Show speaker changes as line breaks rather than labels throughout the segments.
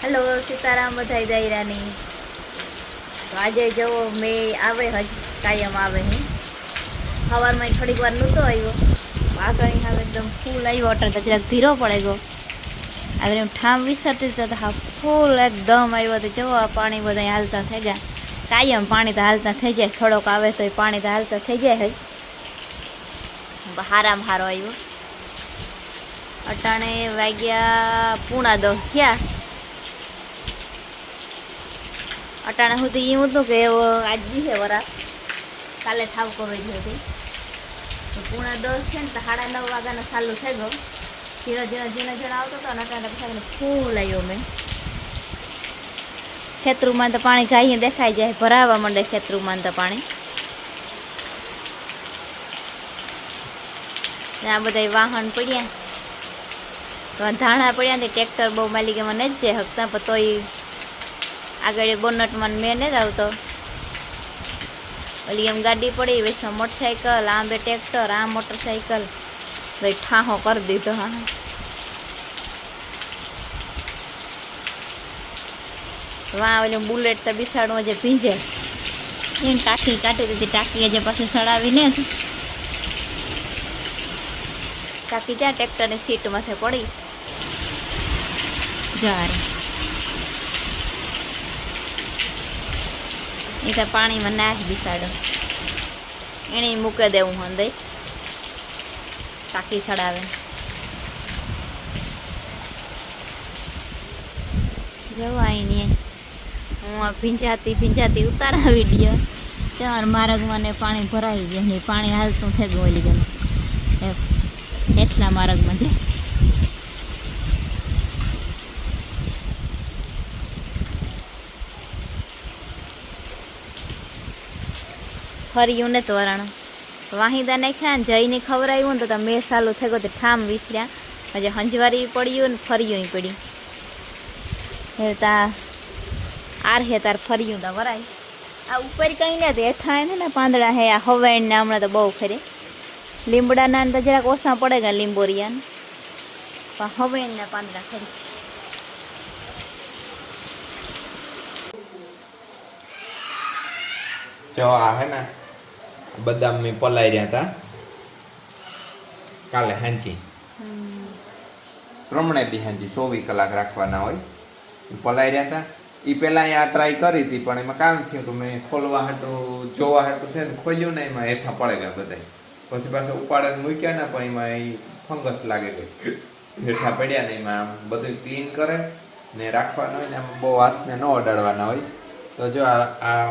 સીતારામ, બધાય દાયરાની આજે જવો મેં આવે હજ, કાયમ આવે હે. સવારમાં થોડીક વાર નહોતો આવ્યો. આગળ હવે એકદમ ફૂલ આવ્યો. એટલે જરાક ધીરો પડે ગયો હવે એમ ઠામ વિસરતી તો હા ફૂલ એકદમ આવ્યો તો જવો આ પાણી બધા હાલતા થઈ ગયા કાયમ પાણી તો હાલતા થઈ જાય. થોડોક આવે તો પાણી તો હાલતા થઈ જાય હજ. હારામ હારો આવ્યો. અટાણે વાગ્યા પૂણા દસ થયા. અટાણે સુધી એવું હતું કે આજ છે વરા. કાલે થાવ કરવી ગઈ હતી પૂણા દસ છે ને તો સાડા નવ વાગ્યાનો ચાલુ થઈ ગયો. ધીરે ધીરે ધીરે ધીરે આવતો હતો ને અટાણા પછી ફૂલ આવ્યો મેં. ખેતરુમાં તો પાણી ગાઈએ દેખાઈ જાય, ભરાવા માંડે ખેતરુમાં તો પાણી. ને આ બધા વાહન પડ્યા. ધાણા પડ્યા ને ટ્રેક્ટર બહુ માલિક એમાં જ છે હકતા, પણ તોય આગળ બોનટમાં મેં જ આવતો. ઓલી એમ ગાડી પડી વેચમાં મોટરસાઇકલ આંબે ટ્રેક્ટર આ મોટરસાઇકલ ભાઈ, ઠાહો કરી દીધો. હા વાહ, ઓલું બુલેટ તો બિસાડવું જે ભીંજે. એમ ટાંકી કાઢી દીધી, ટાંકી જે પાછી સડાવીને ટાંકી ત્યાં ટ્રેક્ટરની સીટમાંથી પડી? જાર તો પાણીમાં નાખ બિસાડો. એને મૂકી દેવું અંદર ટાંકી ચડાવે. જવાય નહીં હું આ ભીંજાતી ભીંજાતી ઉતારા વીડિયો. ચાર માર્ગમાં ને પાણી ભરાઈ ગયા ને પાણી હાલતું થઈ ગયું ગયું એટલા માર્ગમાં છે ફર્યું ને તોરણ. વાહિદા નાખ્યા ને જઈને ખવરાયું ને તો મેં સાલું થઈ ગયો તો ઠામ વિસર્યા. હજી હંજવારી પડ્યું ને ફર્યું પડ્યું એ તા આર હે તાર ફર્યું તા વરાય. આ ઉપર કઈ ને હેઠા ને ને પાંદડા હે, આ હવેણ ને હમણાં તો બહુ ખરે લીમડાના તો જરાક ઓછા પડે ગયા લીંબોરિયા ને પણ હવેણ ને પાંદડા ખરી
જો આ હે ને, બદામ મેં પલાઈ રહ્યા હતા. કાલે હાંચી. પ્રમાણે દી હાંચી, ચોવીસ કલાક રાખવાના હોય. પલાઈ રહ્યા હતા. એ પહેલાં અહીંયા ટ્રાય કરી હતી, પણ એમાં કામ થયું કે મેં ખોલવા હાટું, જોવા હાટું થયું ખોલ્યું ને, એમાં હેઠા પડે ગયા બધા પછી પાછું ઉપાડે મૂક્યા ને, પણ એમાં એ ફંગસ લાગે ગઈ હેઠા પડ્યા ને, એમાં આમ બધું ક્લીન કરે ને રાખવાના હોય ને, આમ બહુ હાથને ન અડાડવાના હોય. તો જો આ આ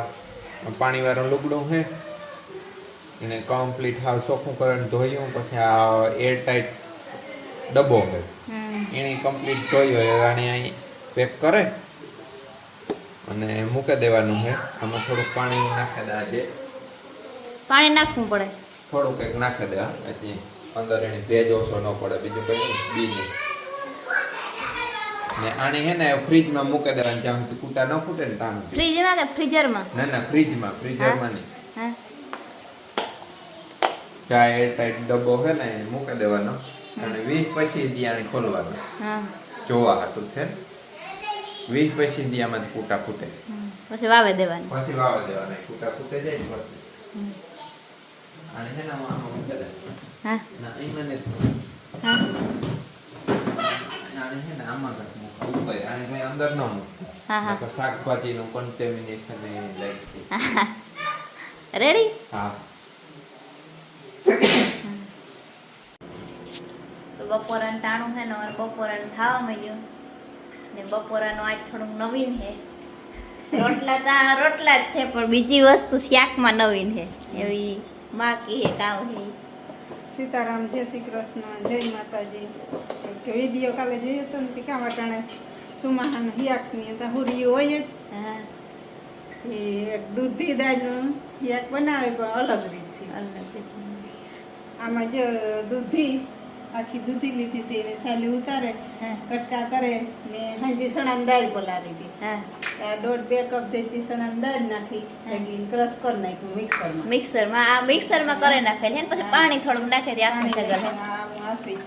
પાણીવાળું લુગડું છે. એને કમ્પ્લીટ હાવ ચોખ્ખું કરીને ધોયું પછી આ એર ટાઈટ ડબ્બો છે. એને કમ્પ્લીટ ધોયો આને અહીં પેક કરે. અને મૂકી દેવાનું છે. આમાં થોડુંક પાણી નાખી દે આજે.
પાણી નાખવું પડે.
થોડુંક કંઈક નાખી દે હા. પછી અંદર એને ભેજ ઓછો ન પડે. બીજું કંઈ બીજું. બી નહીં ને આને હે ને ફ્રીજમાં મૂકી દેવાની જ્યાં સુધી કૂટા ન ફૂટે ને ત્યાં.
ફ્રીજમાં કે ફ્રીઝરમાં?
ના ના ફ્રીજમાં ફ્રીઝરમાં નહીં.
હા
ચા એર ટાઈટ ડબ્બો હે ને મૂકી દેવાનો અને વીસ પછી દિયાને ખોલવાનો.
હા.
જોવા હતું છે. વીસ પછી દિયામાં કૂટા ફૂટે.
પછી વાવે દેવાની.
પછી વાવે દેવાના કૂટા ફૂટે જાય પછી. અને છે ને આમાં મૂકી દે
હા.
ના એ મને
હા.
આને છે ને આમાં કંઈક મૂકો ઉપર આને કઈ અંદર ન મૂકો
હા, હા.
શાકભાજીનું કન્ટેમિનેશન એ લાઈક
રેડી
હા
તો બપોરાનું ટાણું છે ને હવે ખાવા મળ્યું. ને બપોરાનું આજ થોડુંક નવીન છે. રોટલા તા રોટલા જ છે પણ બીજી વસ્તુ શાકમાં નવીન છે. એવી માકી હે કામ હે
સીતારામ જય શ્રી કૃષ્ણ જય માતાજી. કે વીડિયો કાલે જોયો હતો ને કે વટાણે સુમાહાન હિયાકની અંદર હુરિયું હોય જ.
હા.
એ એક દૂધી દાળનું હિયાક બનાવે પણ અલગ રીતથી.
અલગ
આમાં જો દૂધી આખી દૂધી લીધી હતી એને સાલી ઉતારે કટકા કરે ને હાજી સણાની દાળ પલાળી હતી દોઢ બે કપ જેટલી સણાની દાળ નાખી ભેગી ક્રશ કરી નાખ્યું મિક્સરમાં.
મિક્સરમાં આ મિક્સરમાં કરી નાખે છે પછી પાણી થોડુંક નાખે ત્યાં આસમી
પાણી
હા
આસી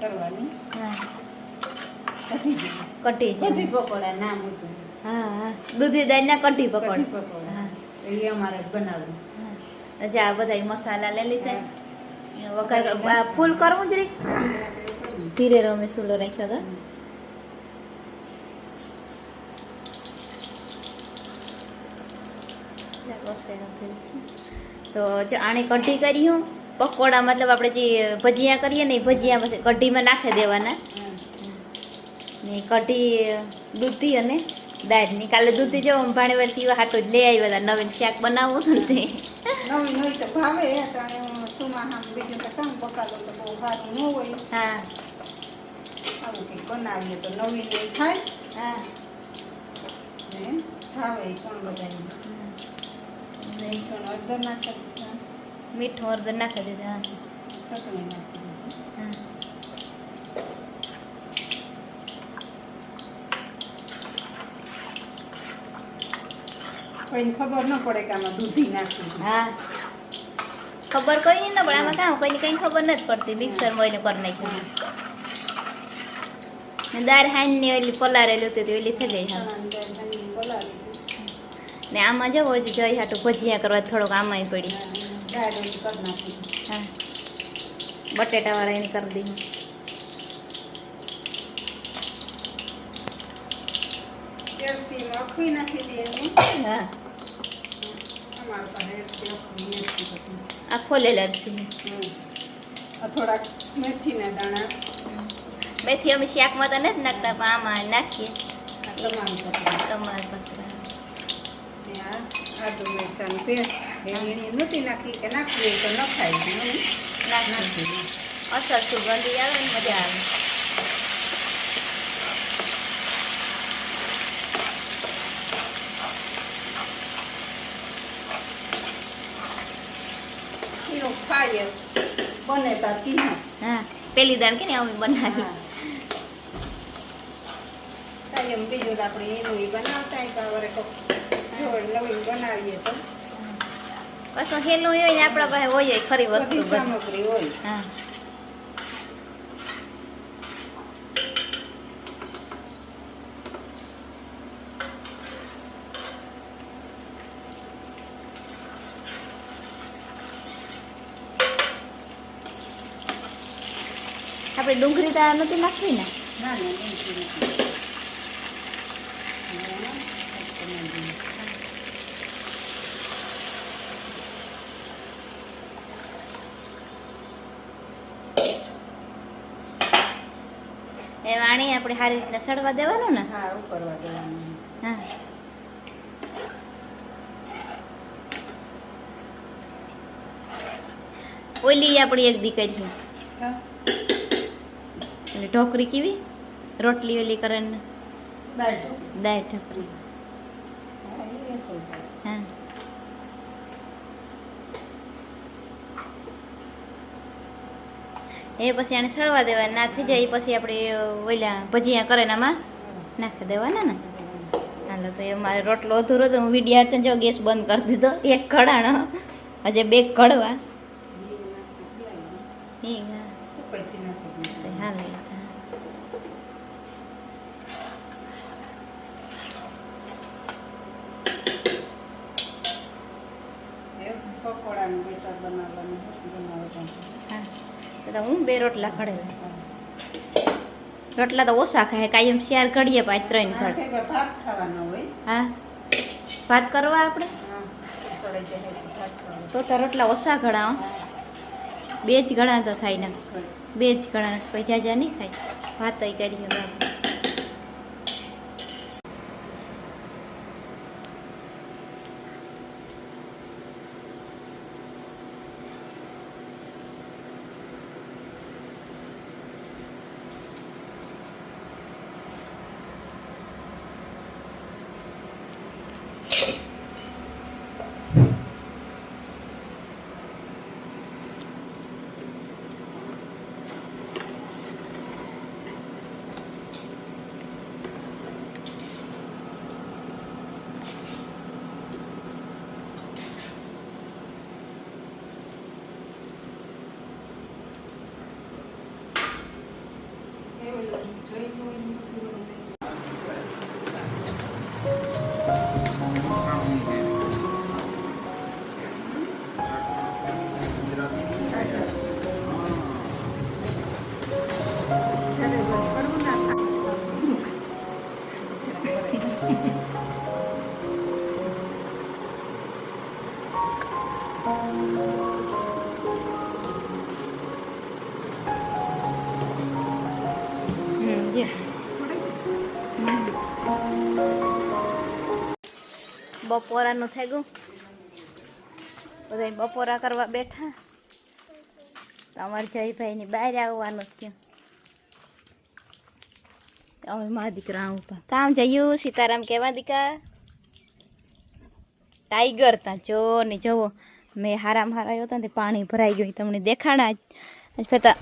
કરવાની. કઢી
કઢી
કઢી પકોડા નામ હતું.
હા હા. દૂધી દાળના કઢી
કઢી
પકોડ.
પકોડા
હા.
એ અમારે જ બનાવ્યું.
હા. જે આ બધા મસાલા લઈ લીધા. વઘાર ફૂલ કરવું જ રીત ધીરે રમે સુલો રાખ્યો હતો તો આને કઢી કર્યું પકોડા મતલબ આપણે જે ભજીયા કરીએ ને એ ભજીયા પછી કઢીમાં નાખી દેવાના. ને કઢી દૂધી અને દાળની. કાલે દૂધી જો ભાણેવાર સીવા હાટો જ લઈ આવ્યા હતા. નવીન શાક બનાવવું હતું તે.
નવીન હોય તો ભાવે બીજું તો કામ બકાલો તો બહુ સારું ન હોય.
હા.
આવું કંઈક બનાવીએ તો નવી નવી થાય.
હા.
ભાવે પણ બધાને. નાખી.
મીઠું અર્ધન નાખી દીધા હા.
કોઈને ખબર ન પડે કે આમાં દૂધી
હા. ખબર કોઈ નહીં પડે આમાં કામ કોઈને કંઈ ખબર નથી પડતી. મિક્સરમાં એને કરી નાખ્યું. ને દાળ હાંજની ઓલી પલારેલી હતી ઓલી થઈ ગઈ હા. ને આમાં જવો જ જઈ હાટું ભજીયા કરવા થોડોક આમાંય પડી
દાળ ઓલી કરી નાખી
હા. બટેટા વાળા એની કરી દીધું
એરસી અખવી નાખી દઈએ.
હા.
અમારા પાસે એરસી અખવી એરસી પછી.
આ ખોલેલા છે
હમ. આ થોડાક મેથીના દાણા.
મેથી અમે શાકમાં તો નથી નાખતા પણ આમાં નાખીએ. તમારા પત્ર.
ને આ આદુ મરચાંની પેસ્ટ. એ નહોતી નાખી કે નાખવી તો છે
નાખી અસર સુગંધી આવે ને મજા આવે.
એનું ખાઈએ. બને તા
હા પેલી દાણ કે ને અમે બનાવી.
કાંઈ એમ બીજું તો આપણે એનું ઈ બનાવતા હોય કોક નવીન બનાવીએ તો.
કશું હેલું હોય ને આપણા પાસે હોય ખરી વસ્તુ.
સામગ્રી હોય.
હા. આપણે ડુંગળી તા નથી નાખવી ને?
ના ના બનતી નથી હવે
એ વાણી આપણે સારી રીતના સડવા દેવાનું ને?
હા ઉકળવા દેવાનું.
હા. ઓલી આપણી એક દીકરી એટલે ઢોકરી કેવી? રોટલી ઓલી કરે
દાળ.
દાળ ઢોકરી
હા. એ
પછી આને સળવા દેવા ના થઈ જાય પછી આપણે ઓલા ભજીયા કરે આમાં નાખી દેવાના ને. હાલો, તો એ મારે રોટલો અધૂરો તો હું વીડિયો જો ગેસ બંધ કરી દીધો, એક કડાણો, હજે બે કડવા. હિંગ હા
ઉપરથી નાખી
તો
દીધું.
હાલે
એ પકોડાનું બેટર બનાવવાનું બનાવવાનું
હા તો હું બે રોટલા ખડેલા રોટલા તો ઓછા ખાય કાયમ શિયાર ઘડીએ પાંચ ત્રણ
ઘડ ભાત ખાવાનો હોય.
હા? વાત કરવા આપણે?
ભાત.
તો તાર રોટલા ઓછા ઘડા હો. બે જ ઘણા તો થાય ને. બે જ ઘણા કોઈ જાજા નહીં ખાય. ભાત કરીએ બપોરાનું થઈ ગયું. બધા બપોરા કરવા બેઠા. તમારે જયભાઈની બહાર આવવાનું થયું. હવે મારા દીકરા ઉપર કામ જયું સીતારામ કેવા દીકા ટાઈગર તા. જો ને જવો. મેં હારામ હારાયો હતો ને તે પાણી ભરાઈ ગયું. તમને દેખાડા જ. આજ ફેતા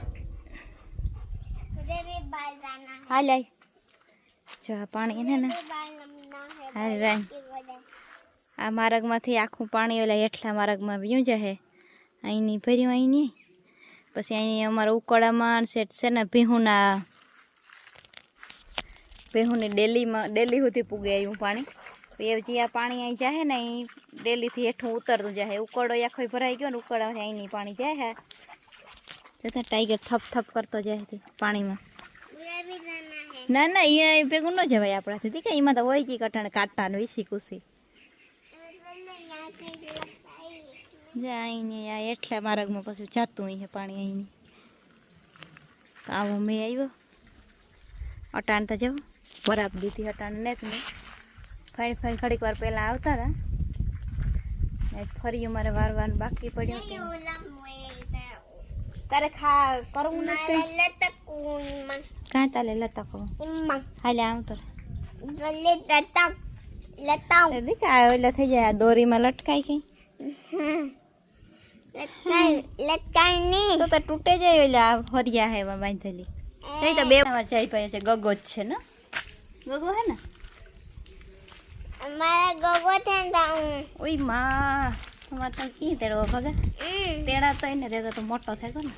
હાલ આય. જો આ પાણી એને ને. હાલ રાય. આ માર્ગમાંથી આખું પાણી ઓલા હેઠલા માર્ગમાં વ્યું જશે અહીંની ભર્યું અહીંની. પછી અહીં અમારા ઉકળામાં સેટ છે ને ભીહુના ભીહુની ડેલીમાં ડેલી સુધી પૂગે આવ્યું પાણી. એ જે આ પાણી અહીં જાય ને અહીં ડેલીથી હેઠું ઉતરતું જાય ઉકળો આખો ભરાઈ ગયો ને ઉકળાથી અહીંની પાણી જાય હે જતા ટાઈગર થપ થપ કરતો જાય પાણીમાં. ના ના અહીંયા ભેગું ન જવાય આપણાથી. કે એમાં તો હોય કે કટાણે કાંટા ઈસી કુસી. જા અહીંની આ એટલા માર્ગમાં પછી જાતું અહીં છે પાણી અહીંની તો આવો મેં આવ્યો. અટાણ તો જવું બરાબર દીધી અટાણ ને જ ફરી થોડીક વાર પહેલાં આવતા હતા. ફરી અમારે વાર વાર બાકી પડ્યું. તારે ખા કરવું નથી? કાં તાલે લતા કહું હાલે આમ તો. દીકા એટલે થઈ જાય દોરીમાં લટકાય કઈ. તો તો તૂટે જાય એટલે આ હરિયા હે એમાં બાંધેલી. એ. તો બે વાર જાય ભાઈ છે ગગો જ છે ને? ગગો હે ને? ઓયમાં તમારે તો કી તેડવો ભગા? તેડા તો એને દેતો તો મોટો થાય ને.